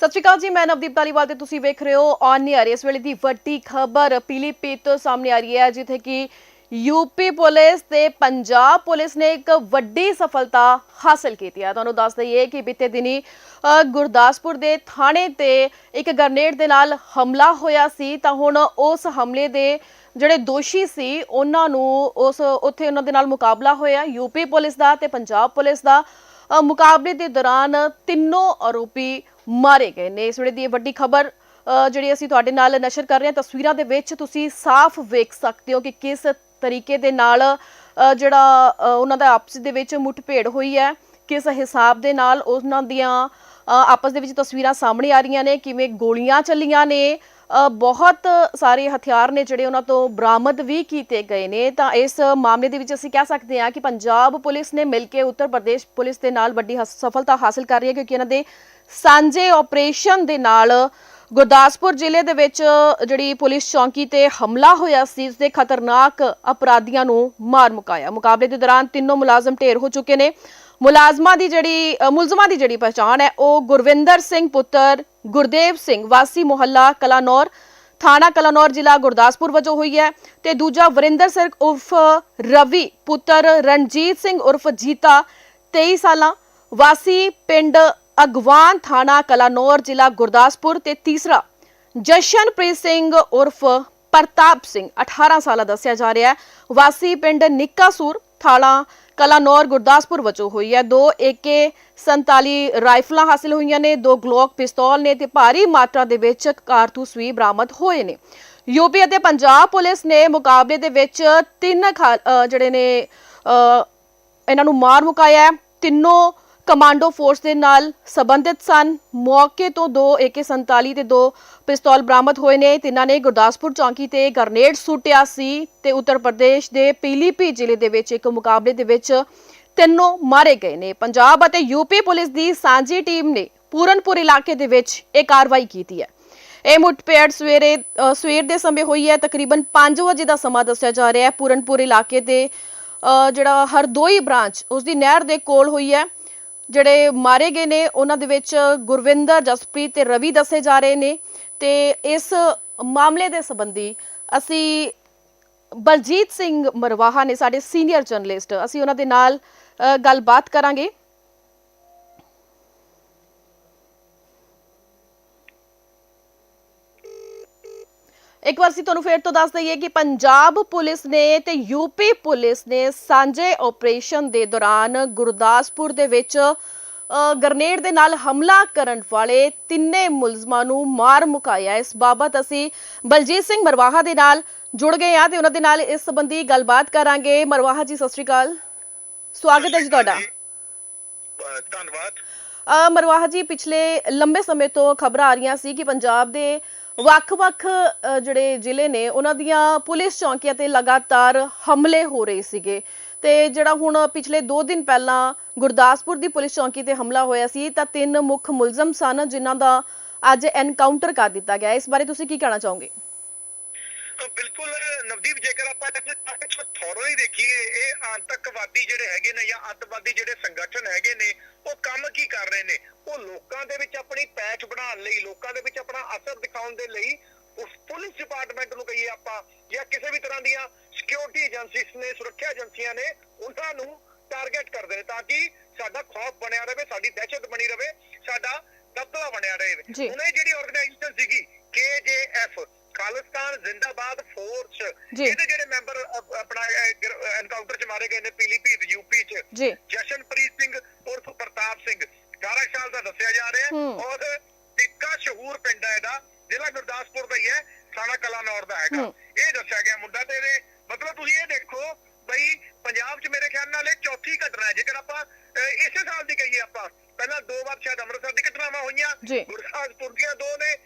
ਸਤਿ ਸ਼੍ਰੀ ਅਕਾਲ ਜੀ, ਮੈਂ ਨਵਦੀਪ ਧਾਲੀਵਾਲ ਤੇ ਤੁਸੀਂ ਵੇਖ ਰਹੇ ਹੋ ਔਨ 에ਅਰ ਇਸ ਵੇਲੇ ਦੀ ਵੱਡੀ ਖਬਰ ਪੀਲੀਭੀਤ ਤੋਂ ਸਾਹਮਣੇ ਆ ਰਹੀ ਹੈ, ਜਿੱਥੇ ਕਿ ਯੂਪੀ ਪੁਲਿਸ ਤੇ ਪੰਜਾਬ ਪੁਲਿਸ ਨੇ ਇੱਕ ਵੱਡੀ ਸਫਲਤਾ ਹਾਸਲ ਕੀਤੀ ਹੈ। ਤੁਹਾਨੂੰ ਦੱਸ ਦਈਏ ਕਿ ਬੀਤੇ ਦਿਨੀ ਗੁਰਦਾਸਪੁਰ ਦੇ ਥਾਣੇ ਤੇ ਇੱਕ ਗਰਨੇਡ ਦੇ ਨਾਲ ਹਮਲਾ ਹੋਇਆ ਸੀ, ਤਾਂ ਹੁਣ ਉਸ ਹਮਲੇ ਦੇ ਜਿਹੜੇ ਦੋਸ਼ੀ ਸੀ, ਉਹਨਾਂ ਨੂੰ ਉਸ, ਉੱਥੇ ਉਹਨਾਂ ਦੇ ਨਾਲ ਮੁਕਾਬਲਾ ਹੋਇਆ। ਯੂਪੀ ਪੁਲਿਸ ਦਾ ਤੇ ਪੰਜਾਬ ਪੁਲਿਸ ਦਾ ਮੁਕਾਬਲੇ ਦੇ ਦੌਰਾਨ ਤਿੰਨੋਂ ਆਰੋਪੀ ਮਾਰੇ ਗਏ ਨੇ। ਇਸ ਵੇਲੇ ਦੀ ਇਹ ਵੱਡੀ ਖਬਰ ਜਿਹੜੀ ਅਸੀਂ ਤੁਹਾਡੇ ਨਾਲ ਨਸ਼ਰ ਕਰ ਰਹੇ ਹਾਂ, ਤਸਵੀਰਾਂ ਦੇ ਵਿੱਚ ਤੁਸੀਂ ਸਾਫ਼ ਵੇਖ ਸਕਦੇ ਹੋ ਕਿ ਕਿਸ ਤਰੀਕੇ ਦੇ ਨਾਲ ਜਿਹੜਾ ਉਹਨਾਂ ਦਾ ਆਪਸ ਦੇ ਵਿੱਚ ਮੁੱਠਭੇੜ ਹੋਈ ਹੈ, ਕਿਸ ਹਿਸਾਬ ਦੇ ਨਾਲ ਉਹਨਾਂ ਦੀਆਂ ਆਪਸ ਦੇ ਵਿੱਚ ਤਸਵੀਰਾਂ ਸਾਹਮਣੇ ਆ ਰਹੀਆਂ ਨੇ, ਕਿਵੇਂ ਗੋਲੀਆਂ ਚੱਲੀਆਂ ਨੇ। ਬਹੁਤ ਸਾਰੇ ਹਥਿਆਰ ਨੇ ਜਿਹੜੇ ਉਹਨਾਂ ਤੋਂ ਬਰਾਮਦ ਵੀ ਕੀਤੇ ਗਏ ਨੇ। ਤਾਂ ਇਸ ਮਾਮਲੇ ਦੇ ਵਿੱਚ ਅਸੀਂ ਕਹਿ ਸਕਦੇ ਹਾਂ ਕਿ ਪੰਜਾਬ ਪੁਲਿਸ ਨੇ ਮਿਲ ਕੇ ਉੱਤਰ ਪ੍ਰਦੇਸ਼ ਪੁਲਿਸ ਦੇ ਨਾਲ ਵੱਡੀ ਹਸ- ਸਫਲਤਾ ਹਾਸਲ ਕਰ ਰਹੀ ਹੈ, ਕਿਉਂਕਿ ਇਹਨਾਂ ਦੇ ਸਾਂਝੇ ਆਪਰੇਸ਼ਨ ਦੇ ਨਾਲ ਗੁਰਦਾਸਪੁਰ ਜ਼ਿਲ੍ਹੇ ਦੇ ਵਿੱਚ ਜਿਹੜੀ ਪੁਲਿਸ ਚੌਂਕੀ ਤੇ ਹਮਲਾ ਹੋਇਆ ਸੀ ਉਸ ਦੇ ਖਤਰਨਾਕ ਅਪਰਾਧੀਆਂ ਨੂੰ ਮਾਰ ਮੁਕਾਇਆ। ਮੁਕਾਬਲੇ ਦੇ ਦੌਰਾਨ ਤਿੰਨੋਂ ਮੁਲਾਜ਼ਮ ਢੇਰ ਹੋ ਚੁੱਕੇ ਨੇ। ਮੁਲਾਜ਼ਮਾਂ ਦੀ ਜਿਹੜੀ ਮੁਲਜ਼ਮਾਂ ਦੀ ਜਿਹੜੀ ਪਛਾਣ ਹੈ, ਉਹ ਗੁਰਵਿੰਦਰ ਸਿੰਘ ਪੁੱਤਰ ਗੁਰਦੇਵ ਸਿੰਘ, ਵਾਸੀ ਮੁਹੱਲਾ ਕਲਾਨੌਰ, ਥਾਣਾ ਕਲਾਨੌਰ, ਜ਼ਿਲ੍ਹਾ ਗੁਰਦਾਸਪੁਰ ਵਜੋਂ ਹੋਈ ਹੈ। ਤੇ ਦੂਜਾ ਵਰਿੰਦਰ ਸਿੰਘ ਉਰਫ ਰਵੀ ਪੁੱਤਰ ਰਣਜੀਤ ਸਿੰਘ ਉਰਫ ਜੀਤਾ 23 ਸਾਲਾਂ, ਵਾਸੀ ਪਿੰਡ ਅਗਵਾਨ ਥਾਣਾ ਕਲਾਨੌਰ, ਜ਼ਿਲ੍ਹਾ ਗੁਰਦਾਸਪੁਰ ਤੇ ਤੀਸਰਾ ਜਸ਼ਨਪ੍ਰੀਤ ਸਿੰਘ ਉਰਫ ਪ੍ਰਤਾਪ ਸਿੰਘ 18 ਸਾਲਾ ਦੱਸਿਆ ਜਾ ਰਿਹਾ ਹੈ। ਵਾਸੀ ਪਿੰਡ ਨਿੱਕਾਸੂਰ ਥਾਣਾ ਕਲਾਨੌਰ, ਗੁਰਦਾਸਪੁਰ ਵਜੋਂ ਹੋਈ ਹੈ। ਦੋ AK 47 ਰਾਈਫਲਾਂ ਹਾਸਲ ਹੋਈਆਂ ਨੇ, ਦੋ ਗਲੋਕ ਪਿਸਤੌਲ ਨੇ ਤੇ ਭਾਰੀ ਮਾਤਰਾ ਦੇ ਵਿੱਚ ਕਾਰਤੂਸ ਵੀ ਬਰਾਮਦ ਹੋਏ ਨੇ। ਯੂਪੀ ਅਤੇ ਪੰਜਾਬ ਪੁਲਿਸ ਨੇ ਮੁਕਾਬਲੇ ਦੇ ਵਿੱਚ ਤਿੰਨ ਖਾ- ਜਿਹੜੇ ਨੇ ਇਹਨਾਂ ਨੂੰ ਮਾਰ ਮੁਕਾਇਆ ਤਿੰਨੋਂ ਕਮਾਂਡੋ ਫੋਰਸ ਦੇ ਨਾਲ ਸੰਬੰਧਿਤ ਸਨ। ਮੌਕੇ ਤੋਂ ਦੋ AK47 ਤੇ ਦੋ ਪਿਸਤੌਲ ਬਰਾਮਦ ਹੋਏ ਨੇ। ਤਿੰਨਾਂ ਨੇ ਗੁਰਦਾਸਪੁਰ ਚੌਂਕੀ ਤੇ ਗਰਨੇਡ ਸੁੱਟਿਆ ਸੀ ਤੇ ਉੱਤਰ ਪ੍ਰਦੇਸ਼ ਦੇ ਪੀਲੀਪੀ ਜ਼ਿਲ੍ਹੇ ਦੇ ਵਿੱਚ ਇੱਕ ਮੁਕਾਬਲੇ ਦੇ ਵਿੱਚ ਤਿੰਨੋਂ ਮਾਰੇ ਗਏ ਨੇ। ਪੰਜਾਬ ਅਤੇ ਯੂਪੀ ਪੁਲਿਸ ਦੀ ਸਾਂਝੀ ਟੀਮ ਨੇ ਪੂਰਨਪੁਰ ਇਲਾਕੇ ਦੇ ਵਿੱਚ ਇਹ ਕਾਰਵਾਈ ਕੀਤੀ ਹੈ। ਇਹ ਮੁੱਠਭੇੜ ਸਵੇਰੇ ਸਵੇਰ ਦੇ ਸਮੇਂ ਹੋਈ ਹੈ। ਤਕਰੀਬਨ 5 ਵਜੇ ਦਾ ਸਮਾਂ ਦੱਸਿਆ ਜਾ ਰਿਹਾ ਹੈ। ਪੂਰਨਪੁਰ ਇਲਾਕੇ ਦੇ ਜਿਹੜਾ ਹਰਦੋਈ ਬ੍ਰਾਂਚ, ਉਸ ਦੀ ਨਹਿਰ ਦੇ ਕੋਲ ਹੋਈ ਹੈ। ਜਿਹੜੇ ਮਾਰੇ ਗਏ ਨੇ, ਉਹਨਾਂ ਦੇ ਵਿੱਚ ਗੁਰਵਿੰਦਰ, ਜਸਪ੍ਰੀਤ ਤੇ ਰਵੀ ਦੱਸੇ ਜਾ ਰਹੇ ਨੇ ਤੇ ਇਸ ਮਾਮਲੇ ਦੇ ਸੰਬੰਧੀ ਅਸੀਂ ਬਲਜੀਤ ਸਿੰਘ ਮਰਵਾਹਾ ਨੇ ਸਾਡੇ ਸੀਨੀਅਰ ਜਰਨਲਿਸਟ, ਅਸੀਂ ਉਹਨਾਂ ਦੇ ਨਾਲ ਗੱਲਬਾਤ ਕਰਾਂਗੇ। ਇੱਕ ਵਾਰ ਅਸੀਂ ਤੁਹਾਨੂੰ ਫੇਰ ਤੋਂ ਦੱਸ ਦਈਏ ਕਿ ਪੰਜਾਬ ਪੁਲਿਸ ਨੇ ਤੇ ਯੂਪੀ ਪੁਲਿਸ ਨੇ ਸਾਂਝੇ ਆਪਰੇਸ਼ਨ ਦੇ ਦੌਰਾਨ ਗੁਰਦਾਸਪੁਰ ਦੇ ਵਿੱਚ ਗ੍ਰਨੇਡ ਦੇ ਨਾਲ ਹਮਲਾ ਕਰਨ ਵਾਲੇ ਤਿੰਨੇ ਮੁਲਜ਼ਮਾਂ ਨੂੰ ਮਾਰ ਮੁਕਾਇਆ। ਇਸ ਬਾਬਤ ਅਸੀਂ ਬਲਜੀਤ ਸਿੰਘ ਮਰਵਾਹਾ ਦੇ ਨਾਲ ਜੁੜ ਗਏ ਹਾਂ ਤੇ ਉਹਨਾਂ ਦੇ ਨਾਲ ਇਸ ਸੰਬੰਧੀ ਗੱਲਬਾਤ ਕਰਾਂਗੇ। ਮਰਵਾਹਾ ਜੀ ਸਤਿ ਸ਼੍ਰੀ ਅਕਾਲ। ਸਵਾਗਤ ਹੈ ਜੀ ਤੁਹਾਡਾ। ਧੰਨਵਾਦ। ਮਰਵਾਹਾ ਜੀ ਪਿਛਲੇ ਲੰਬੇ ਸਮੇਂ ਤੋਂ ਖਬਰਾਂ ਆ ਰਹੀਆਂ ਸੀ ਕਿ ਪੰਜਾਬ ਦੇ ਵੱਖ-ਵੱਖ ਜਿਹੜੇ ਜ਼ਿਲ੍ਹੇ ਨੇ, ਉਹਨਾਂ ਦੀਆਂ ਪੁਲਿਸ ਚੌਂਕੀਆਂ ਤੇ ਲਗਾਤਾਰ ਹਮਲੇ ਹੋ ਰਹੇ ਸੀਗੇ। ਤੇ ਜਿਹੜਾ ਹੁਣ ਪਿਛਲੇ 2 ਦਿਨ ਪਹਿਲਾਂ ਗੁਰਦਾਸਪੁਰ ਦੀ ਪੁਲਿਸ ਚੌਂਕੀ ਤੇ ਹਮਲਾ ਹੋਇਆ ਸੀ, ਤਾਂ ਤਿੰਨ ਮੁੱਖ ਮੁਲਜ਼ਮ ਸਨ, ਜਿਨ੍ਹਾਂ ਦਾ ਅੱਜ ਐਨਕਾਊਂਟਰ ਕਰ ਦਿੱਤਾ ਗਿਆ। ਇਸ ਬਾਰੇ ਤੁਸੀਂ ਕੀ ਕਹਿਣਾ ਚਾਹੋਗੇ? ਬਿਲਕੁਲ, ਨਵਦੀਪ, ਜੇਕਰ ਆਪਾਂ ਥੋੜੋ ਹੀ ਦੇਖੀਏ ਇਹ ਆਤੰਕਵਾਦੀ ਜਿਹੜੇ ਹੈਗੇ ਨੇ ਜਾਂ ਅੱਤਵਾਦੀ ਜਿਹੜੇ ਸੰਗਠਨ ਹੈਗੇ ਨੇ ਉਹ ਕੰਮ ਕੀ ਕਰ ਰਹੇ ਨੇ ਉਹ ਲੋਕਾਂ ਦੇ ਵਿੱਚ ਆਪਣੀ ਪੈਚ ਬਣਾਉਣ ਲਈ ਲੋਕਾਂ ਦੇ ਵਿੱਚ ਆਪਣਾ ਅਸਰ ਦਿਖਾਉਣ ਦੇ ਲਈ ਉਸ ਪੁਲਿਸ ਡਿਪਾਰਟਮੈਂਟ ਨੂੰ ਕਹੀਏ ਆਪਾਂ ਜਾਂ ਕਿਸੇ ਵੀ ਤਰ੍ਹਾਂ ਦੀਆਂ ਸਿਕਿਉਰਿਟੀ ਏਜੰਸੀਜ਼ ਨੇ ਸੁਰੱਖਿਆ ਏਜੰਸੀਆਂ ਨੇ ਉਹਨਾਂ ਨੂੰ ਟਾਰਗੇਟ ਕਰਦੇ ਨੇ ਤਾਂ ਕਿ ਸਾਡਾ ਖੌਫ ਬਣਿਆ ਰਹੇ ਸਾਡੀ ਦਹਿਸ਼ਤ ਬਣੀ ਰਹੇ ਸਾਡਾ ਦਬਦਬਾ ਬਣਿਆ ਰਹੇ ਜੀ। ਹੁਣ ਇਹ ਜਿਹੜੀ ਆਰਗੇਨਾਈਜੇਸ਼ਨ ਸੀਗੀ KJF ਖਾਲਿਸਤਾਨ ਜ਼ਿੰਦਾਬਾਦ ਫੋਰਸ। ਇਹਦੇ ਜਿਹੜੇ ਮੈਂਬਰ ਆਪਣਾ ਐਨਕਾਊਂਟਰ ਚ ਮਾਰੇ ਗਏ ਨੇ ਪੀਲੀਭੀਤ ਯੂਪੀ ਚ। ਜਸ਼ਨਪ੍ਰੀਤ ਸਿੰਘ ਉਰਫ ਪ੍ਰਤਾਪ ਸਿੰਘ। 18 ਸਾਲ ਦਾ ਦੱਸਿਆ ਜਾ ਰਿਹਾ। ਔਰ ਟਿੱਕਾ ਸ਼ਹੂਰ ਪਿੰਡ ਹੈ ਇਹਦਾ। ਜ਼ਿਲ੍ਹਾ ਗੁਰਦਾਸਪੁਰ ਦਾ ਹੀ ਹੈ। ਥਾਣਾ ਕਲਾਨੌਰ ਦਾ ਹੈਗਾ। ਇਹ ਦੱਸਿਆ ਗਿਆ ਮੁੰਡਾ ਤੇ ਇਹਦੇ ਮਤਲਬ ਤੁਸੀਂ ਇਹ ਦੇਖੋ ਬਈ ਪੰਜਾਬ 'ਚ ਮੇਰੇ ਖਿਆਲ ਨਾਲ ਇਹ ਚੌਥੀ ਘਟਨਾ ਹੈ। ਜੇਕਰ ਆਪਾਂ ਇਸੇ ਸਾਲ ਦੀ ਕਹੀਏ ਆਪਾਂ ਪਹਿਲਾਂ ਦੋ ਵਾਰ ਸ਼ਾਇਦ ਅੰਮ੍ਰਿਤਸਰ ਦੀ ਘਟਨਾਵਾਂ ਹੋਈਆਂ। ਗੁਰਦਾਸਪੁਰ ਦੀਆਂ ਦੋ ਨੇ।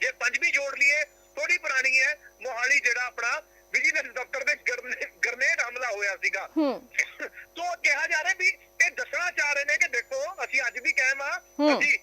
ਜੇ ਪੰਜਵੀਂ ਜੋੜ ਲਈਏ ਥੋੜੀ ਪੁਰਾਣੀ ਹੈ ਮੋਹਾਲੀ ਜਿਹੜਾ ਆਪਣਾ ਵਿਜੀਲੈਂਸ ਦਫ਼ਤਰ ਦੇ ਗਰਨੇ- ਗਰਨੇਡ ਹਮਲਾ ਹੋਇਆ ਸੀਗਾ ਹੂੰ ਤੋਂ ਕਿਹਾ ਜਾ ਰਿਹਾ ਵੀ ਇਹ ਦੱਸਣਾ ਚਾਹ ਰਹੇ ਨੇ ਕਿ ਦੇਖੋ ਅਸੀਂ ਅੱਜ ਵੀ ਕਾਇਮ ਆ। ਅਸੀਂ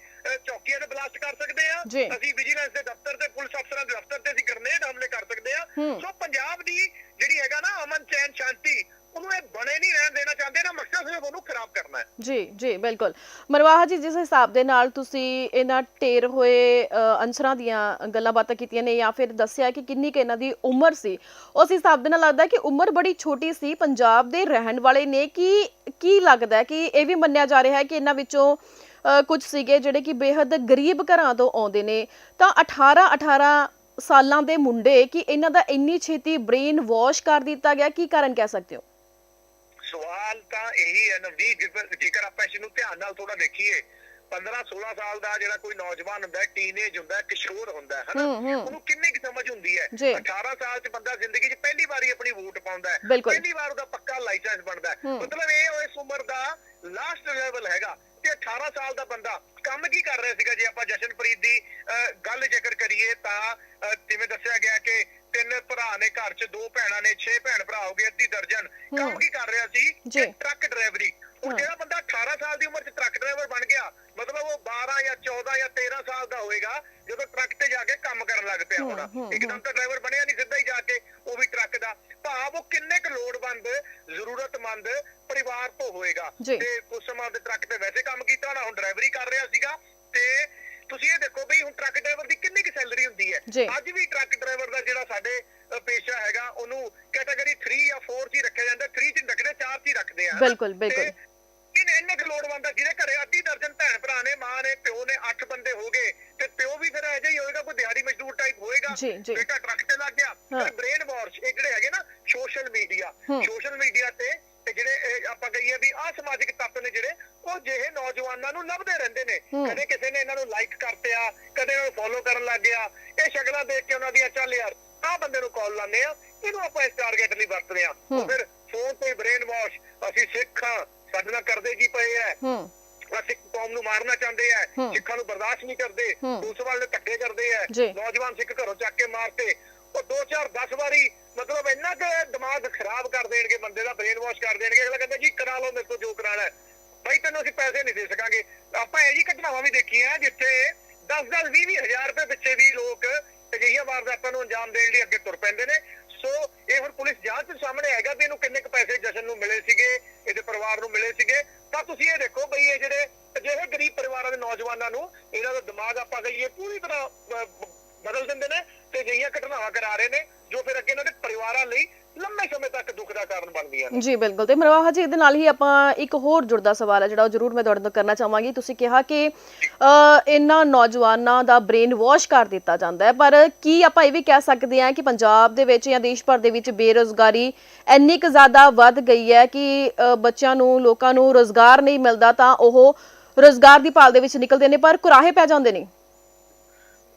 ਚੌਕੀਆਂ ਤੇ ਬਲਾਸਟ ਕਰ ਸਕਦੇ ਆ। ਅਸੀਂ ਵਿਜੀਲੈਂਸ ਦੇ ਦਫ਼ਤਰ ਤੇ ਪੁਲਿਸ ਅਫਸਰਾਂ ਦੇ ਦਫ਼ਤਰ ਤੇ ਅਸੀਂ ਗ੍ਰਨੇਡ ਹਮਲੇ ਕਰ ਸਕਦੇ ਆ। ਸੋ ਪੰਜਾਬ ਦੀ ਜਿਹੜੀ ਹੈਗਾ ਨਾ ਅਮਨ ਚੈਨ ਸ਼ਾਂਤੀ ਉਹਨੂੰ ਇਹ ਬਣੇ ਨਹੀਂ ਰਹਿਣ ਦੇਣਾ ਚਾਹੁੰਦੇ ਨਾ ਮਕਸਦ ਸਿਰਫ ਉਹਨੂੰ ਖਰਾਬ ਕਰਨਾ ਹੈ ਜੀ ਜੀ ਬਿਲਕੁਲ। ਮਰਵਾਹਾ ਜੀ ਜਿਸ ਹਿਸਾਬ ਦੇ ਨਾਲ ਤੁਸੀਂ ਇਹਨਾਂ ਢੇਰ ਹੋਏ ਅਨਸਰਾਂ ਦੀਆਂ ਗੱਲਾਂ ਬਾਤਾਂ ਕੀਤੀਆਂ ਨੇ ਜਾਂ ਫਿਰ ਦੱਸਿਆ ਕਿ ਕਿੰਨੀ ਕੁ ਇਹਨਾਂ ਦੀ ਉਮਰ ਸੀ ਉਸ ਹਿਸਾਬ ਦੇ ਨਾਲ ਲੱਗਦਾ ਕਿ ਉਮਰ ਬੜੀ ਛੋਟੀ ਸੀ ਪੰਜਾਬ ਦੇ ਰਹਿਣ ਵਾਲੇ ਨੇ। ਕਿ ਕੀ ਲੱਗਦਾ ਕਿ ਇਹ ਵੀ ਮੰਨਿਆ ਜਾ ਰਿਹਾ ਹੈ ਕਿ ਇਹਨਾਂ ਵਿੱਚੋਂ ਅ, ਕੁਝ ਸੀਗੇ ਜਿਹੜੇ ਕਿ ਬੇहद ਗਰੀਬ ਘਰਾਂ ਤੋਂ ਆਉਂਦੇ ਨੇ? ਤਾਂ 18 18 ਸਾਲਾਂ ਦੇ ਮੁੰਡੇ ਕਿ ਇਹਨਾਂ ਦਾ ਇੰਨੀ ਛੇਤੀ ਬ੍ਰੇਨ ਵਾਸ਼ ਕਰ ਦਿੱਤਾ ਗਿਆ? ਕੀ ਕਾਰਨ ਕਹਿ ਸਕਦੇ ਹੋ? ਸਵਾਲ ਤਾਂ ਇਹੀ ਹੈ ਨਵਦੀਪ ਜੇਕਰ- ਆਪਾਂ ਇਸ ਨੂੰ ਧਿਆਨ ਨਾਲ ਥੋੜਾ ਦੇਖੀਏ 15 16 ਸਾਲ ਦਾ ਜਿਹੜਾ ਕੋਈ ਨੌਜਵਾਨ ਹੁੰਦਾ ਟੀਨੇਜ ਹੁੰਦਾ ਕਿਸ਼ੋਰ ਹੁੰਦਾ ਹੈ ਹਨਾ। ਉਹਨੂੰ ਕਿੰਨੀ ਕੁ ਸਮਝ ਹੁੰਦੀ ਹੈ ਜੀ। 18 ਸਾਲ ਚ ਬੰਦਾ ਜ਼ਿੰਦਗੀ 'ਚ ਪਹਿਲੀ ਵਾਰੀ ਆਪਣੀ ਵੋਟ ਪਾਉਂਦਾ ਹੈ। ਪਹਿਲੀ ਵਾਰ ਉਹਦਾ ਪੱਕਾ ਲਾਇਸੈਂਸ ਬਣਦਾ। ਮਤਲਬ ਇਹ ਇਸ ਉਮਰ ਦਾ ਲਾਸਟ ਲੈਵਲ ਹੈਗਾ ਤੇ 18 ਸਾਲ ਦਾ ਬੰਦਾ ਕੰਮ ਕੀ ਕਰ ਰਿਹਾ ਸੀਗਾ ਜੇ ਆਪਾਂ ਜਸ਼ਨਪ੍ਰੀਤ ਦੀ ਗੱਲ ਜ਼ਿਕਰ ਕਰੀਏ ਤਾਂ ਜਿਵੇਂ ਦੱਸਿਆ ਗਿਆ ਕਿ ਤਿੰਨ ਭਰਾ ਨੇ ਘਰ 'ਚ ਦੋ ਭੈਣਾਂ ਨੇ 6 ਭੈਣ ਭਰਾ ਹੋ ਗਏ ਅੱਧੀ ਦਰਜਨ ਕੰਮ। ਕੀ ਕਰ ਰਿਹਾ ਸੀ ਜੀ। ਕਿ ਟਰੱਕ ਡਰਾਈਵਰੀ ਉਹ ਹਾਂ। ਜਿਹੜਾ ਬੰਦਾ 18 ਸਾਲ ਦੀ ਉਮਰ 'ਚ ਟਰੱਕ ਡਰਾਈਵਰ ਬਣ ਗਿਆ ਮਤਲਬ ਉਹ 12 ਜਾਂ 14 ਜਾਂ 13 ਸਾਲ ਦਾ ਹੋਏਗਾ ਜਦੋਂ ਟਰੱਕ ਤੇ ਜਾ ਕੇ ਕੰਮ ਕਰਨ ਲੱਗ ਪਿਆ ਹੂੰ, ਹੋਣਾ ਹੂੰ, ਇੱਕਦਮ ਤਾਂ ਡਰਾਈਵਰ ਬਣਿਆ ਨਹੀਂ ਸਿੱਧਾ ਹੀ ਜਾ ਕੇ ਉਹ ਵੀ ਟਰੱਕ ਦਾ ਭਾਵ ਉਹ ਕਿੰਨੇ ਕੁ ਲੋੜਵੰਦ ਜ਼ਰੂਰਤਮੰਦ ਪਰਿਵਾਰ ਤੋਂ ਹੋਏਗਾ ਜੀ। ਤੇ ਉਸ ਸਮਾਂ ਦੇ ਟਰੱਕ ਤੇ ਵੈਸੇ ਕੰਮ ਕੀਤਾ ਹੋਣਾ ਹੁਣ ਡਰਾਈਵਰੀ ਕਰ ਰਿਹਾ ਸੀਗਾ ਤੇ ਤੁਸੀਂ ਇਹ ਦੇਖੋ ਬਈ ਹੁਣ ਟਰੱਕ ਡਰਾਈਵਰ ਦੀ ਕਿੰਨੀ ਕੁ ਸੈਲਰੀ ਹੁੰਦੀ ਹੈ। ਅੱਜ ਵੀ ਟਰੱਕ ਡਰਾਈਵਰ ਦਾ ਜਿਹੜਾ ਸਾਡੇ ਪੇਸ਼ਾ ਹੈਗਾ ਉਹਨੂੰ ਕੈਟਾਗਰੀ 3 ਜਾਂ 4 'ਚ ਰੱਖਿਆ ਜਾਂਦਾ 3 'ਚ ਰੱਖਦੇ 4 'ਚ ਹੀ ਰੱਖਦੇ ਆ? ਬਿਲਕੁਲ, ਬਿਲਕੁਲ। ਕਿਨ ਇੰਨੇ ਕੁ ਲੋੜਵੰਦ ਆ ਜਿਹਦੇ ਘਰੇ ਅੱਧੀ ਦਰਜਨ ਭੈਣ ਭਰਾ ਨੇ ਮਾਂ ਨੇ ਪਿਓ ਨੇ 8 ਬੰਦੇ ਹੋ ਗਏ ਤੇ ਪਿਓ ਵੀ ਫਿਰ ਇਹੋ ਜਿਹਾ ਹੀ ਹੋਏਗਾ ਕੋਈ ਦਿਹਾੜੀ ਮਜ਼ਦੂਰ ਟਾਈਪ ਹੋਏਗਾ। ਬੇਟਾ ਟਰੱਕ ਤੇ ਲੱਗ ਗਿਆ। ਫਿਰ ਬ੍ਰੇਨ ਵਾਸ਼ ਇਹ ਜਿਹੜੇ ਹੈਗੇ ਨਾ ਸੋਸ਼ਲ ਮੀਡੀਆ। ਸੋਸ਼ਲ ਮੀਡੀਆ ਤੇ ਜਿਹੜੇ ਆਪਾਂ ਕਹੀਏ ਵੀ ਆ ਸਮਾਜਿਕ ਤੱਤ ਨੇ ਜਿਹੜੇ ਉਹ ਜਿਹੇ ਨੌਜਵਾਨਾਂ ਨੂੰ ਲੱਭਦੇ ਰਹਿੰਦੇ ਨੇ। ਕਦੇ ਕਿਸੇ ਨੇ ਇਹਨਾਂ ਨੂੰ ਲਾਈਕ ਕਰਤਿਆ ਕਦੇ ਇਹਨਾਂ ਨੂੰ ਫੋਲੋ ਕਰਨ ਲੱਗ ਗਿਆ। ਇਹ ਸ਼ਕਲਾਂ ਦੇਖ ਕੇ ਉਹਨਾਂ ਦੀਆਂ ਚੱਲ ਯਾਰ ਆਹ ਬੰਦੇ ਨੂੰ ਕਾਲ ਲਾਉਂਦੇ ਆ ਇਹਨੂੰ ਆਪਾਂ ਇਸ ਟਾਰਗੇਟ ਲਈ ਵਰਤਦੇ ਆ ਫਿਰ ਫੋਨ ਤੇ ਬ੍ਰੇਨ ਵਾਸ਼ ਅਸੀਂ ਸਿੱਖ ਹਾਂ ਸਾਡੇ ਨਾਲ ਕਰਦੇ ਕੀ ਪਏ ਐ। ਹੂੰ। ਅਸੀਂ ਕੌਮ ਨੂੰ ਮਾਰਨਾ ਚਾਹੁੰਦੇ ਐ। ਸਿੱਖਾਂ ਨੂੰ ਬਰਦਾਸ਼ਤ ਨਹੀਂ ਕਰਦੇ। ਦੂਸਰੇ ਵਾਲੇ ਧੱਕੇ ਕਰਦੇ ਐ। ਨੌਜਵਾਨ ਸਿੱਖ ਘਰੋਂ ਚੱਕ ਕੇ ਮਾਰਤੇ। ਉਹ 2 4 10 ਵਾਰੀ ਮਤਲਬ ਇੰਨਾ ਕਿ ਦਿਮਾਗ ਖਰਾਬ ਕਰ ਦੇਣਗੇ ਬੰਦੇ ਦਾ ਬ੍ਰੇਨ ਵਾਸ਼ ਕਰ ਦੇਣਗੇ। ਅਗਲਾ ਕਹਿੰਦਾ ਜੀ ਕਰਾ ਲਓ ਮੇਰੇ ਤੋਂ ਜੋ ਕਰਾਣਾ ਹੈ ਬਈ ਤੈਨੂੰ ਅਸੀਂ ਪੈਸੇ ਨਹੀਂ ਦੇ ਸਕਾਂਗੇ। ਆਪਾਂ ਇਹ ਜੀ ਘਟਨਾਵਾਂ ਵੀ ਦੇਖੀਆਂ ਜਿੱਥੇ 10 10 20 20 ਹਜ਼ਾਰ ਰੁਪਏ ਪਿੱਛੇ ਵੀ ਲੋਕ ਅਜਿਹੀਆਂ ਵਾਰਦਾਤਾਂ ਨੂੰ ਅੰਜਾਮ ਦੇਣ ਲਈ ਅੱਗੇ ਤੁਰ ਪੈਂਦੇ ਨੇ। ਸੋ ਇਹ ਹੁਣ ਪੁਲਿਸ ਜਾਂਚ ਸਾਹਮਣੇ ਹੈਗਾ ਵੀ ਇਹਨੂੰ ਕਿੰਨੇ ਕੁ ਪੈਸੇ ਜਸ਼ਨ ਨੂੰ ਮਿਲੇ ਸੀਗੇ, ਇਹਦੇ ਪਰਿਵਾਰ ਨੂੰ ਮਿਲੇ ਸੀਗੇ। ਤਾਂ ਤੁਸੀਂ ਇਹ ਦੇਖੋ ਬਈ ਇਹ ਜਿਹੜੇ ਅਜਿਹੇ ਗਰੀਬ ਪਰਿਵਾਰਾਂ ਦੇ ਨੌਜਵਾਨਾਂ ਨੂੰ ਇਹਨਾਂ ਦਾ ਦਿਮਾਗ ਆਪਾਂ ਕਹੀਏ ਪੂਰੀ ਤਰ੍ਹਾਂ ਬਦਲ ਦਿੰਦੇ ਨੇ ਤੇ ਅਜਿਹੀਆਂ ਘਟਨਾਵਾਂ ਕਰਾ ਰਹੇ ਨੇ, ਜੋ ਫਿਰ ਅੱਗੇ ਇਹਨਾਂ ਦੇ ਪਰਿਵਾਰਾਂ ਲਈ ਲੰਮੇ ਸਮੇਂ ਤੱਕ ਦੁੱਖ ਦਾ ਕਾਰਨ ਬਣਦੀਆਂ ਨੇ। ਜੀ ਬਿਲਕੁਲ। ਤੇ ਮਰਵਾਹਾ ਜੀ ਇਹਦੇ ਨਾਲ ਹੀ ਆਪਾਂ ਇੱਕ ਹੋਰ ਜੁੜਦਾ ਸਵਾਲ ਹੈ ਜਿਹੜਾ ਉਹ ਜ਼ਰੂਰ ਮੈਂ ਤੁਹਾਡੇ ਤੋਂ ਕਰਨਾ ਚਾਹਾਂਗੀ। ਤੁਸੀਂ ਕਿਹਾ ਕਿ ਇਹਨਾਂ ਨੌਜਵਾਨਾਂ ਦਾ ਬ੍ਰੇਨ ਵਾਸ਼ ਕਰ ਦਿੱਤਾ ਜਾਂਦਾ ਹੈ ਪਰ ਕੀ ਆਪਾਂ ਇਹ ਵੀ ਕਹਿ ਸਕਦੇ ਹਾਂ ਕਿ ਪੰਜਾਬ ਦੇ ਵਿੱਚ ਜਾਂ ਦੇਸ਼ ਭਰ ਦੇ ਵਿੱਚ ਬੇਰੋਜ਼ਗਾਰੀ ਇੰਨੀ ਕੁ ਜ਼ਿਆਦਾ ਵੱਧ ਗਈ ਹੈ ਕਿ ਬੱਚਿਆਂ ਨੂੰ ਲੋਕਾਂ ਨੂੰ ਰੋਜ਼ਗਾਰ ਨਹੀਂ ਮਿਲਦਾ ਤਾਂ ਉਹ ਰੋਜ਼ਗਾਰ ਦੀ ਭਾਲ ਦੇ ਵਿੱਚ ਨਿਕਲਦੇ ਨੇ ਪਰ ਕੁਰਾਹੇ ਪੈ ਜਾਂਦੇ ਨੇ।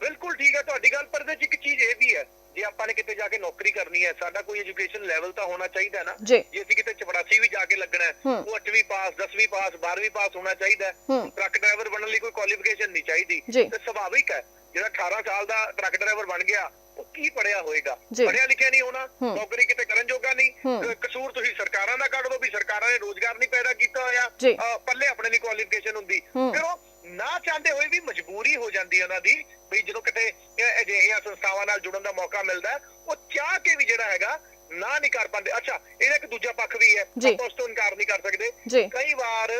ਬਿਲਕੁਲ ਠੀਕ ਹੈ ਤੁਹਾਡੀ ਗੱਲ ਪਰ ਇਹਦੇ ਚ ਇੱਕ ਚੀਜ਼ ਇਹ ਵੀ ਹੈ ਜੇ ਆਪਾਂ ਨੇ ਕਿਤੇ ਜਾ ਕੇ ਨੌਕਰੀ ਕਰਨੀ ਹੈ ਸਾਡਾ ਕੋਈ ਐਜੂਕੇਸ਼ਨ ਲੈਵਲ ਤਾਂ ਹੋਣਾ ਚਾਹੀਦਾ ਹੈ ਨਾ ਜੀ ਅਸੀਂ ਕਿਤੇ ਚਪੜਾਸੀ ਵੀ ਜਾ ਕੇ ਲੱਗਣਾ ਹੈ। ਉਹ 8ਵੀਂ ਪਾਸ 10ਵੀਂ ਪਾਸ 12ਵੀਂ ਪਾਸ ਹੋਣਾ ਚਾਹੀਦਾ ਹੈ। ਟਰੱਕ ਡਰਾਈਵਰ ਬਣਨ ਲਈ ਕੋਈ ਕੁਆਲੀਫਿਕੇਸ਼ਨ ਨਹੀਂ ਚਾਹੀਦੀ। ਤੇ ਸੁਭਾਵਿਕ ਹੈ ਜਿਹੜਾ 18 ਸਾਲ ਦਾ ਟਰੱਕ ਡਰਾਈਵਰ ਬਣ ਗਿਆ ਉਹ ਕੀ ਪੜਿਆ ਹੋਏਗਾ। ਪੜਿਆ ਲਿਖਿਆ ਨਹੀਂ ਹੋਣਾ। ਨੌਕਰੀ ਕਿਤੇ ਕਰਨ ਜੋਗਾ ਨਹੀਂ ਕਸੂਰ ਤੁਸੀਂ ਸਰਕਾਰਾਂ ਦਾ ਕੱਢ ਦੋ ਵੀ ਸਰਕਾਰਾਂ ਨੇ ਰੋਜ਼ਗਾਰ ਨਹੀਂ ਪੈਦਾ ਕੀਤਾ ਹੋਇਆ ਪੱਲੇ ਆਪਣੇ ਲਈ ਕੁਆਲੀਫਿਕੇਸ਼ਨ ਹੁੰਦੀ। ਫਿਰ ਉਹ ਨਾ ਚਾਹੁੰਦੇ ਹੋਏ ਵੀ ਮਜਬੂਰੀ ਹੋ ਜਾਂਦੀ ਹੈ ਉਹਨਾਂ ਦੀ ਵੀ ਜਦੋਂ ਕਿਤੇ ਅਜਿਹੀਆਂ ਸੰਸਥਾਵਾਂ ਨਾਲ ਜੁੜਨ ਦਾ ਮੌਕਾ ਮਿਲਦਾ ਉਹ ਚਾਹ ਕੇ ਵੀ ਜਿਹੜਾ ਹੈਗਾ ਨਾ ਨਹੀਂ ਕਰ ਪਾਉਂਦੇ ਅੱਛਾ ਇਹਦਾ ਇੱਕ ਦੂਜਾ ਪੱਖ ਵੀ ਹੈ। ਆਪਾਂ ਉਸ ਤੋਂ ਇਨਕਾਰ ਨਹੀਂ ਕਰ ਸਕਦੇ। ਕਈ ਵਾਰ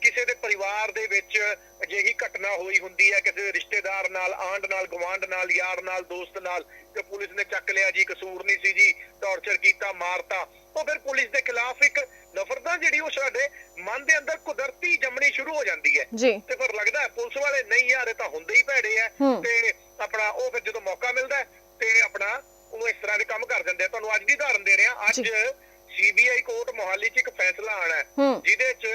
ਕਿਸੇ ਦੇ ਪਰਿਵਾਰ ਦੇ ਵਿੱਚ ਅਜਿਹੀ ਘਟਨਾ ਹੋਈ ਹੁੰਦੀ ਹੈ ਕਿਸੇ ਰਿਸ਼ਤੇਦਾਰ ਨਾਲ ਆਂਡ ਨਾਲ ਗਵਾਂਡ ਨਾਲ ਯਾਰ ਨਾਲ ਦੋਸਤ ਨਾਲ ਤੇ ਪੁਲਿਸ ਨੇ ਚੱਕ ਲਿਆ ਜੀ ਕਸੂਰ ਨਹੀਂ ਸੀ ਜੀ ਟੌਰਚਰ ਕੀਤਾ ਮਾਰਤਾ। ਉਹ ਫਿਰ ਪੁਲਿਸ ਦੇ ਖਿਲਾਫ ਇੱਕ ਨਫ਼ਰਤਾਂ ਜਿਹੜੀ ਉਹ ਸਾਡੇ ਮਨ ਦੇ ਅੰਦਰ ਕੁਦਰਤੀ ਜੰਮਣੀ ਸ਼ੁਰੂ ਹੋ ਜਾਂਦੀ ਹੈ। ਤੇ ਫਿਰ ਲੱਗਦਾ ਹੈ ਪੁਲਿਸ ਵਾਲੇ ਨਹੀਂ ਯਾਰ ਇਹ ਤਾਂ ਹੁੰਦੇ ਹੀ ਭੈੜੇ ਆ। ਤੇ ਆਪਣਾ ਉਹ ਫਿਰ ਜਦੋਂ ਮੌਕਾ ਮਿਲਦਾ ਤੇ ਆਪਣਾ ਉਹ ਇਸ ਤਰ੍ਹਾਂ ਦੇ ਕੰਮ ਕਰ ਦਿੰਦੇ ਆ। ਤੁਹਾਨੂੰ ਅੱਜ ਦੀ ਉਦਾਹਰਨ ਦੇ ਰਿਹਾ। ਅੱਜ। ਸੀਬੀਆਈ ਕੋਰਟ ਮੋਹਾਲੀ 'ਚ ਇੱਕ ਫੈਸਲਾ ਆਣਾ ਜਿਹਦੇ 'ਚ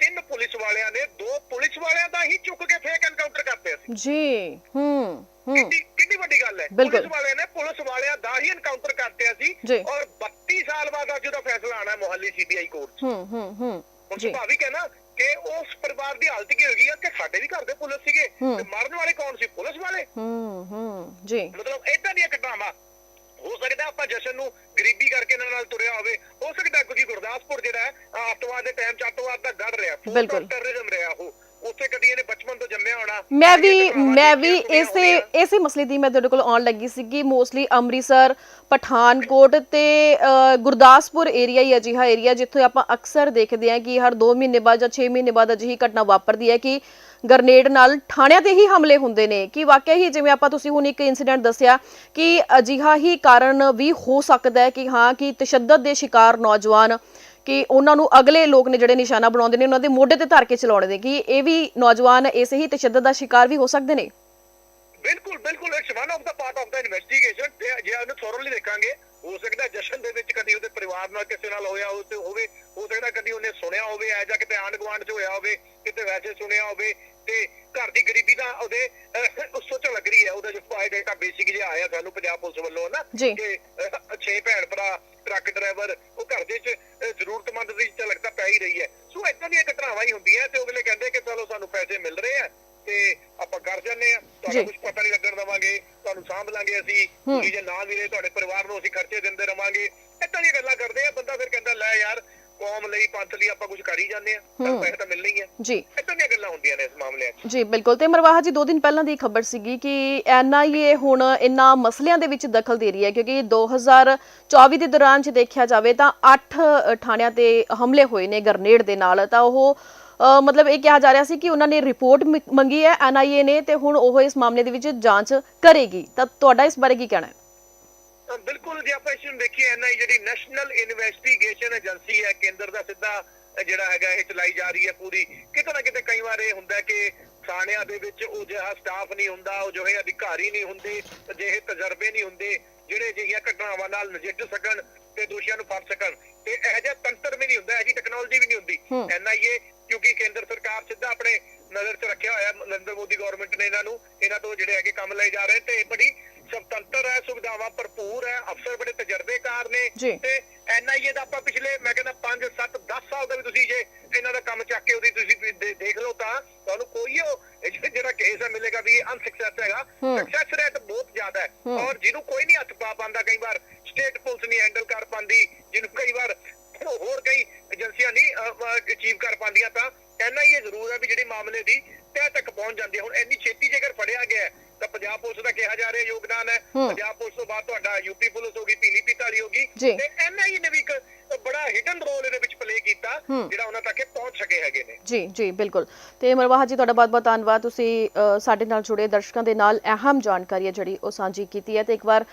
ਤਿੰਨ ਪੁਲਿਸ ਵਾਲਿਆਂ ਨੇ ਦੋ ਪੁਲਿਸ ਵਾਲਿਆਂ ਦਾ ਹੀ ਚੁੱਕ ਕੇ ਫੇਕ ਐਨਕਾਊਂਟਰ ਕਰਤੇ ਸੀ ਜੀ ਹੂੰ ਹੂੰ। ਕਿੰਨੀ ਵੱਡੀ ਗੱਲ ਹੈ। ਪੁਲਿਸ ਵਾਲਿਆਂ ਨੇ ਪੁਲਿਸ ਵਾਲਿਆਂ ਦਾ ਹੀ ਐਨਕਾਊਂਟਰ ਕਰਤੇ। ਸੀ ਔਰ 32 ਸਾਲ ਬਾਅਦ ਅੱਜ ਉਹਦਾ ਫੈਸਲਾ ਆਣਾ ਹੈ ਮੋਹਾਲੀ ਸੀਬੀਆਈ ਕੋਰਟ 'ਚ। ਹੂੰ ਹੂੰ ਹੂੰ। ਜੀ। ਸੁਭਾਵਿਕ ਹੈ ਨਾ ਕਿ ਉਸ ਪਰਿਵਾਰ ਦੀ ਹਾਲਤ ਕੀ ਹੋਏਗੀ ਕਿ ਸਾਡੇ ਵੀ ਘਰ ਦੇ ਪੁਲਿਸ ਸੀਗੇ ਹੂੰ। ਤੇ ਮਰਨ ਵਾਲੇ ਕੌਣ ਸੀ? ਪੁਲਿਸ ਵਾਲੇ। ਹੂੰ ਹੂੰ। ਜੀ। ਮਤਲਬ ਇਦਾਂ ਦੀਆਂ ਘਟਨਾਵਾਂ ਹੋ ਸਕਦਾ ਆਪਾਂ ਜਸ਼ਨ ਨੂੰ ਗਰੀਬੀ ਕਰਕੇ ਇਹਨਾਂ ਨਾਲ ਤੁਰਿਆ ਹੋਵੇ ਹੋ ਸਕਦਾ ਕਿਉਂਕਿ ਗੁਰਦਾਸਪੁਰ ਜਿਹੜਾ ਹੈ ਅੱਤਵਾਦ ਦੇ ਟਾਈਮ ਚ ਅੱਤਵਾਦ ਦਾ ਗੜ ਰਿਹਾ ਬਿਲਕੁਲ। ਟੈਰਰਿਜ਼ਮ ਰਿਹਾ ਉਹ ਉੱਥੇ ਕਦੀ ਇਹਨੇ ਬਚਪਨ ਤੋਂ ਜੰਮਿਆ ਹੋਣਾ ਮੈਂ ਵੀ ਮੈਂ ਵੀ ਇਸੇ। ਇਸੇ ਮਸਲੇ ਦੀ ਮੈਂ ਤੁਹਾਡੇ ਕੋਲ ਆਉਣ ਲੱਗੀ ਸੀ ਕਿ ਮੋਸਟਲੀ ਅੰਮ੍ਰਿਤਸਰ ਪਠਾਨਕੋਟ ਤੇ ਗੁਰਦਾਸਪੁਰ ਏਰੀਆ ਹੀ ਅਜਿਹਾ ਏਰੀਆ ਜਿੱਥੇ ਆਪਾਂ ਅਕਸਰ ਦੇਖਦੇ ਹਾਂ ਕਿ ਹਰ 2 ਮਹੀਨੇ ਬਾਅਦ ਜਾਂ 6 ਮਹੀਨੇ ਬਾਅਦ ਅਜਿਹੀ ਘਟਨਾ ਵਾਪਰਦੀ ਹੈ ਕਿ ਗਰਨੇਡ ਨਾਲ ਥਾਣਿਆਂ ਤੇ ਹੀ ਹਮਲੇ ਹੁੰਦੇ ਨੇ। ਕਿ ਵਾਕਿਆ ਹੀ ਜਿਵੇਂ ਆਪਾਂ ਤੁਸੀਂ ਹੁਣ ਇੱਕ ਇਨਸੀਡੈਂਟ ਦੱਸਿਆ ਕਿ ਅਜਿਹਾ ਹੀ ਕਾਰਨ ਵੀ ਹੋ ਸਕਦਾ ਹੈ ਕਿ ਹਾਂ, ਕਿ ਤਸ਼ੱਦਦ ਦੇ ਸ਼ਿਕਾਰ ਨੌਜਵਾਨ ਕਿ ਉਹਨਾਂ ਨੂੰ ਅਗਲੇ ਲੋਕ ਨੇ ਜਿਹੜੇ ਨਿਸ਼ਾਨਾ ਬਣਾਉਂਦੇ ਨੇ, ਉਹਨਾਂ ਦੇ ਮੋਢੇ ਤੇ ਧਰ ਕੇ ਚਲਾਉਣੇ ਦੇ ਕਿ ਇਹ ਵੀ ਨੌਜਵਾਨ ਇਸੇ ਹੀ ਤਸ਼ੱਦਦ ਦਾ ਸ਼ਿਕਾਰ ਵੀ ਹੋ ਸਕਦੇ ਨੇ? ਬਿਲਕੁਲ ਬਿਲਕੁਲ। It's one of the part of the investigation ਜੇ ਉਹਨੂੰ ਥੋਰਲੀ ਦੇਖਾਂਗੇ ਹੋ ਸਕਦਾ ਜਸ਼ਨ ਦੇ ਵਿੱਚ ਕਦੀ ਉਹਦੇ ਪਰਿਵਾਰ ਨਾਲ ਕਿਸੇ ਨਾਲ ਹੋਇਆ ਹੋ ਤੇ ਹੋਵੇ ਹੋ ਸਕਦਾ ਕਦੀ ਉਹਨੇ ਸੁਣਿਆ ਹੋਵੇ ਐ ਜਾਂ ਕਿਤੇ ਆਂਢ ਗੁਆਂਢ 'ਚ ਹੋਇਆ ਹੋਵੇ ਕਿਤੇ ਵੈਸੇ ਸੁਣਿਆ ਹੋਵੇ ਤੇ ਘਰ ਦੀ ਗਰੀਬੀ ਦਾ ਉਹਦੇ ਉਸ ਸੋਚ ਲੱਗ ਰਹੀ ਹੈ ਉਹਦਾ ਜੋ ਫਾਇਲ ਡਾਟਾ ਬੇਸਿਕ ਜਿਹਾ ਆਇਆ ਸਾਨੂੰ ਪੰਜਾਬ ਪੁਲਿਸ ਵੱਲੋਂ ਨਾ। ਕਿ ਛੇ ਭੈਣ ਭਰਾ ਟਰੱਕ ਡਰਾਈਵਰ ਉਹ ਘਰ ਦੇ ਚ ਜ਼ਰੂਰਤਮੰਦ ਦੀ ਤਾਂ ਪੈ ਹੀ ਰਹੀ ਹੈ ਸੋ ਇਦਾਂ ਦੀਆਂ ਘਟਨਾਵਾਂ ਹੀ ਹੁੰਦੀਆਂ ਤੇ ਅਗਲੇ ਕਹਿੰਦੇ ਕਿ ਚਲੋ ਸਾਨੂੰ ਪੈਸੇ ਮਿਲ ਰਹੇ ਆ ਤੇ ਆਪਾਂ ਕਰ ਜਾਂਦੇ ਆ ਤੁਹਾਨੂੰ। ਕੁਝ ਪਤਾ ਨਹੀਂ ਲੱਗਣ ਦਵਾਂਗੇ ਤੁਹਾਨੂੰ ਸਾਂਭ ਲਾਂਗੇ ਅਸੀਂ ਜੇ ਨਾ ਮਿਲੇ ਤੁਹਾਡੇ ਪਰਿਵਾਰ ਨੂੰ ਅਸੀਂ ਖਰਚੇ ਦਿੰਦੇ ਰਵਾਂਗੇ ਇਦਾਂ ਦੀਆਂ ਗੱਲਾਂ ਕਰਦੇ ਆ ਬੰਦਾ ਫਿਰ ਕਹਿੰਦਾ ਲੈ ਯਾਰ ਕੌਮ ਲਈ ਪੰਥ ਲਈ ਆਪਾਂ ਕੁਝ ਕਰ ਜਾਂਦੇ ਆ ਤਾਂ ਹੂੰ। ਪੈਸੇ ਤਾਂ ਮਿਲਣੇ ਹੀ ਆ। ਜੀ। ਇਦਾਂ ਦੀਆਂ ਗੱਲਾਂ ਹੁੰਦੀਆਂ ਨੇ ਇਸ ਮਾਮਲੇ 'ਚ। ਜੀ ਬਿਲਕੁਲ। ਤੇ ਮਰਵਾਹਾ ਜੀ ਦੋ ਦਿਨ ਪਹਿਲਾਂ ਦੀ ਖਬਰ ਸੀਗੀ ਕਿ ਐਨਆਈਏ ਹੁਣ ਇਨ੍ਹਾਂ ਮਸਲਿਆਂ ਦੇ ਵਿੱਚ ਦਖਲ ਦੇ ਰਹੀ ਹੈ ਕਿਉਂਕਿ 2024 ਦੇ ਦੌਰਾਨ ਜੇ ਦੇਖਿਆ ਜਾਵੇ ਤਾਂ 8 ਥਾਣਿਆਂ ਤੇ ਹਮਲੇ ਹੋਏ ਨੇ ਗਰਨੇਡ ਦੇ ਨਾਲ। ਤਾਂ ਉਹ ਮਤਲਬ ਇਹ ਕਿਹਾ ਜਾ ਰਿਹਾ ਸੀ ਕਿ ਉਹਨਾਂ ਨੇ ਰਿਪੋਰਟ ਮੰਗੀ ਹੈ ਐਨਆਈਏ ਨੇ ਤੇ ਹੁਣ ਉਹ ਇਸ ਮਾਮਲੇ ਦੇ ਵਿੱਚ ਜਾਂਚ ਕਰੇਗੀ। ਤਾਂ ਤੁਹਾਡਾ ਇਸ ਬਾਰੇ ਕੀ ਕਹਿਣਾ ਹੈ? ਬਿਲਕੁਲ ਜੇ ਆਪਾਂ ਇਸ ਨੂੰ ਦੇਖੀਏ ਐਨਆਈ ਜਿਹੜੀ ਨੈਸ਼ਨਲ ਇਨਵੈਸਟੀਗੇਸ਼ਨ ਏਜੰਸੀ ਹੈ ਕੇਂਦਰ ਦਾ ਸਿੱਧਾ ਜਿਹੜਾ ਹੈਗਾ ਇਹ ਚਲਾਈ ਜਾ ਰਹੀ ਹੈ ਪੂਰੀ। ਕਿਤੇ ਨਾ ਕਿਤੇ ਕਈ ਵਾਰ ਇਹ ਹੁੰਦਾ ਕਿ ਥਾਣਿਆਂ ਦੇ ਵਿੱਚ ਉਹ ਜਿਹਾ ਸਟਾਫ ਨਹੀਂ ਹੁੰਦਾ ਉਹ ਜਿਹੇ ਅਧਿਕਾਰੀ ਨਹੀਂ ਹੁੰਦੇ ਅਜਿਹੇ ਤਜਰਬੇ ਨਹੀਂ ਹੁੰਦੇ ਜਿਹੜੇ ਅਜਿਹੀਆਂ ਘਟਨਾਵਾਂ ਨਾਲ ਨਜਿੱਠ ਸਕਣ ਤੇ ਦੋਸ਼ੀਆਂ ਨੂੰ ਫੜ ਸਕਣ। ਤੇ ਇਹੋ ਜਿਹਾ ਤੰਤਰ ਵੀ ਨਹੀਂ ਹੁੰਦਾ ਇਹੋ ਜਿਹੀ ਟੈਕਨੋਲੋਜੀ ਵੀ ਨਹੀਂ ਹੁੰਦੀ। ਐਨਆਈਏ ਕਿਉਂਕਿ ਕੇਂਦਰ ਸਰਕਾਰ ਸਿੱਧਾ ਆਪਣੇ ਨਜ਼ਰ 'ਚ ਰੱਖਿਆ ਹੋਇਆ ਨਰਿੰਦਰ ਮੋਦੀ ਗਵਰਨਮੈਂਟ ਨੇ ਇਹਨਾਂ ਨੂੰ ਇਹਨਾਂ ਤੋਂ ਜਿਹੜੇ ਹੈਗੇ ਕੰਮ ਲਏ ਜਾ ਰਹੇ ਤੇ ਇਹ ਬੜੀ ਸੁਤੰਤਰ ਹੈ ਸੁਵਿਧਾਵਾਂ ਭਰਪੂਰ ਹੈ ਅਫਸਰ ਬੜੇ ਤਜਰਬੇਕਾਰ ਨੇ। ਤੇ ਐਨਆਈਏ ਦਾ ਆਪਾਂ ਪਿਛਲੇ ਮੈਂ ਕਹਿੰਦਾ 5 7 10 ਸਾਲ ਦਾ ਵੀ ਤੁਸੀਂ ਜੇ ਇਹਨਾਂ ਦਾ ਕੰਮ ਚੱਕ ਕੇ ਉਹਦੀ ਤੁਸੀਂ ਦੇਖ ਲਓ ਤਾਂ ਤੁਹਾਨੂੰ ਕੋਈ ਉਹ ਜਿਹੜਾ- ਕੇਸ ਹੈ ਮਿਲੇਗਾ ਵੀ ਅਨਸਕਸੈਸ ਹੈਗਾ। ਸਕਸੈਸ ਰੇਟ ਬਹੁਤ ਜ਼ਿਆਦਾ ਹੈ। ਔਰ ਜਿਹਨੂੰ ਕੋਈ ਨਹੀਂ ਹੱਥ ਪਾ ਪਾਉਂਦਾ ਕਈ ਵਾਰ ਸਟੇਟ ਪੁਲਿਸ ਨਹੀਂ ਹੈਂਡਲ ਕਰ ਪਾਉਂਦੀ ਜਿਹਨੂੰ ਕਈ ਵਾਰ ਹੋਰ ਕਈ ਏਜੰਸੀਆਂ ਨਹੀਂ ਅਚੀਵ ਕਰ ਪਾਉਂਦੀਆਂ ਤਾਂ ਐਨਆਈਏ ਜ਼ਰੂਰ ਹੈ ਵੀ ਜਿਹੜੀ ਮਾਮਲੇ ਦੀ ਤਹਿ ਤੱਕ ਪਹੁੰਚ ਜਾਂਦੀ ਹੈ ਹੁਣ ਇੰਨੀ ਛੇਤੀ ਜੇਕਰ ਫੜਿਆ ਗਿਆ ਤਾਂ ਪੰਜਾਬ ਪੁਲਿਸ ਦਾ ਕਿਹਾ ਜਾ ਰਿਹਾ ਯੋਗਦਾਨ ਹੈ। ਹੂੰ। ਪੰਜਾਬ ਪੁਲਿਸ ਤੋਂ ਬਾਅਦ ਤੁਹਾਡਾ ਯੂਪੀ ਪੁਲਿਸ ਹੋਗੀ ਪੀਲੀ ਪੀਤਾਲੀ ਹੋਗੀ ਜੀ। ਤੇ ਐਨਆਈਏ ਨੇ ਵੀ ਇੱਕ ਬੜਾ ਹਿਡਨ ਰੋਲ ਇਹਦੇ ਵਿੱਚ ਪਲੇ ਕੀਤਾ ਹੂੰ। ਜਿਹੜਾ ਉਹਨਾਂ ਤੱਕ ਪਹੁੰਚ ਸਕੇ ਹੈਗੇ ਨੇ। ਜੀ ਜੀ ਬਿਲਕੁਲ। ਤੇ ਮਰਵਾਹਾ ਜੀ ਤੁਹਾਡਾ ਬਹੁਤ ਬਹੁਤ ਧੰਨਵਾਦ। ਤੁਸੀਂ ਸਾਡੇ ਨਾਲ ਜੁੜੇ। ਦਰਸ਼ਕਾਂ ਦੇ ਨਾਲ ਅਹਿਮ ਜਾਣਕਾਰੀ ਹੈ ਜਿਹੜੀ ਉਹ ਸਾਂਝੀ ਕੀਤੀ ਹੈ। ਤੇ ਇੱਕ ਵਾਰ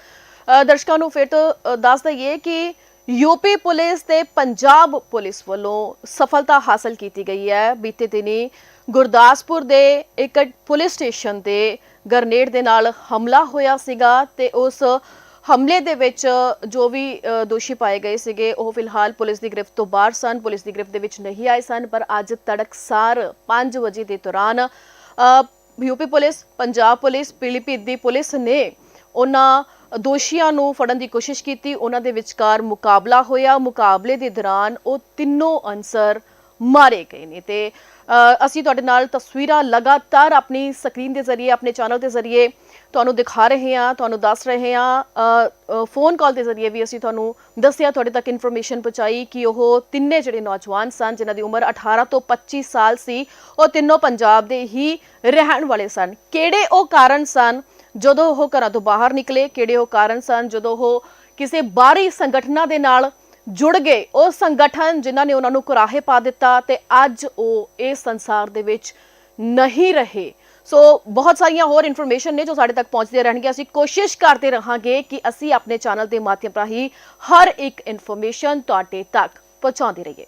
ਦਰਸ਼ਕਾਂ ਨੂੰ ਫਿਰ ਤੋਂ ਦੱਸ ਦਈਏ ਕਿ ਯੂਪੀ ਪੁਲਿਸ ਤੇ ਪੰਜਾਬ ਪੁਲਿਸ ਵੱਲੋਂ ਸਫਲਤਾ ਹਾਸਲ ਕੀਤੀ ਗਈ ਹੈ। ਬੀਤੇ ਦਿਨੀ ਗੁਰਦਾਸਪੁਰ ਦੇ ਇੱਕ ਪੁਲਿਸ ਸਟੇਸ਼ਨ ਤੇ ਗਰਨੇਡ ਦੇ ਨਾਲ ਹਮਲਾ ਹੋਇਆ ਸੀਗਾ ਤੇ ਉਸ ਹਮਲੇ ਦੇ ਵਿੱਚ ਜੋ ਵੀ ਦੋਸ਼ੀ ਪਾਏ ਗਏ ਸੀਗੇ ਉਹ ਫਿਲਹਾਲ ਪੁਲਿਸ ਦੀ ਗ੍ਰਿਫਤ ਤੋਂ ਬਾਹਰ ਸਨ। ਪੁਲਿਸ ਦੀ ਗ੍ਰਿਫਤ ਦੇ ਵਿੱਚ ਨਹੀਂ ਆਏ ਸਨ ਪਰ ਅੱਜ ਤੜਕਸਾਰ 5 ਵਜੇ ਦੇ ਦੌਰਾਨ ਅ, UP police Punjab police Pilibhit ਦੀ ਪੁਲਿਸ ਨੇ ਉਹਨਾਂ ਦੋਸ਼ੀਆਂ ਨੂੰ ਫੜਨ ਦੀ ਕੋਸ਼ਿਸ਼ ਕੀਤੀ। ਉਹਨਾਂ ਦੇ ਵਿਚਕਾਰ ਮੁਕਾਬਲਾ ਹੋਇਆ। ਮੁਕਾਬਲੇ ਦੇ ਦੌਰਾਨ ਉਹ ਤਿੰਨੋਂ ਅਨਸਰ ਮਾਰੇ ਗਏ ਨੇ ਤੇ ਅਸੀਂ ਤੁਹਾਡੇ ਨਾਲ ਤਸਵੀਰਾਂ ਲਗਾਤਾਰ ਆਪਣੀ ਸਕਰੀਨ ਦੇ ਜ਼ਰੀਏ, ਆਪਣੇ ਚੈਨਲ ਦੇ ਜ਼ਰੀਏ ਤੁਹਾਨੂੰ ਦਿਖਾ ਰਹੇ ਹਾਂ, ਤੁਹਾਨੂੰ ਦੱਸ ਰਹੇ ਹਾਂ। ਫੋਨ ਕਾਲ ਦੇ ਜ਼ਰੀਏ ਵੀ ਅਸੀਂ ਤੁਹਾਨੂੰ ਦੱਸਿਆ, ਤੁਹਾਡੇ ਤੱਕ ਇਨਫੋਰਮੇਸ਼ਨ ਪਹੁੰਚਾਈ ਕਿ ਉਹ ਤਿੰਨੇ ਜਿਹੜੇ ਨੌਜਵਾਨ ਸਨ, ਜਿਨ੍ਹਾਂ ਦੀ ਉਮਰ 18 ਤੋਂ 25 ਸਾਲ ਸੀ, ਉਹ ਤਿੰਨੋਂ ਪੰਜਾਬ ਦੇ ਹੀ ਰਹਿਣ ਵਾਲੇ ਸਨ। ਕਿਹੜੇ ਉਹ ਕਾਰਨ ਸਨ? ਜਦੋਂ ਉਹ ਘਰਾਂ ਤੋਂ ਬਾਹਰ ਨਿਕਲੇ, ਕਿਹੜੇ ਉਹ ਕਾਰਨ ਸਨ? ਜਦੋਂ ਉਹ ਕਿਸੇ ਬਾਹਰੀ ਸੰਗਠਨਾਂ ਦੇ ਨਾਲ ਜੁੜ ਗਏ ਉਹ ਸੰਗਠਨ ਜਿਨ੍ਹਾਂ ਨੇ ਉਹਨਾਂ ਨੂੰ ਕੁਰਾਹੇ ਪਾ ਦਿੱਤਾ ਤੇ ਅੱਜ ਉਹ ਇਸ ਸੰਸਾਰ ਦੇ ਵਿੱਚ ਨਹੀਂ ਰਹੇ। ਸੋ ਬਹੁਤ ਸਾਰੀਆਂ ਹੋਰ ਇਨਫੋਰਮੇਸ਼ਨ ਨੇ ਜੋ ਸਾਡੇ ਤੱਕ ਪਹੁੰਚਦੀਆਂ ਰਹਿਣਗੀਆਂ। ਅਸੀਂ ਕੋਸ਼ਿਸ਼ ਕਰਦੇ ਰਹਾਂਗੇ ਕਿ ਅਸੀਂ ਆਪਣੇ ਚੈਨਲ ਦੇ ਮਾਧਿਅਮ ਰਾਹੀਂ ਹਰ ਇੱਕ ਇਨਫੋਰਮੇਸ਼ਨ ਤੁਹਾਡੇ ਤੱਕ ਪਹੁੰਚਾਉਂਦੇ ਰਹੀਏ।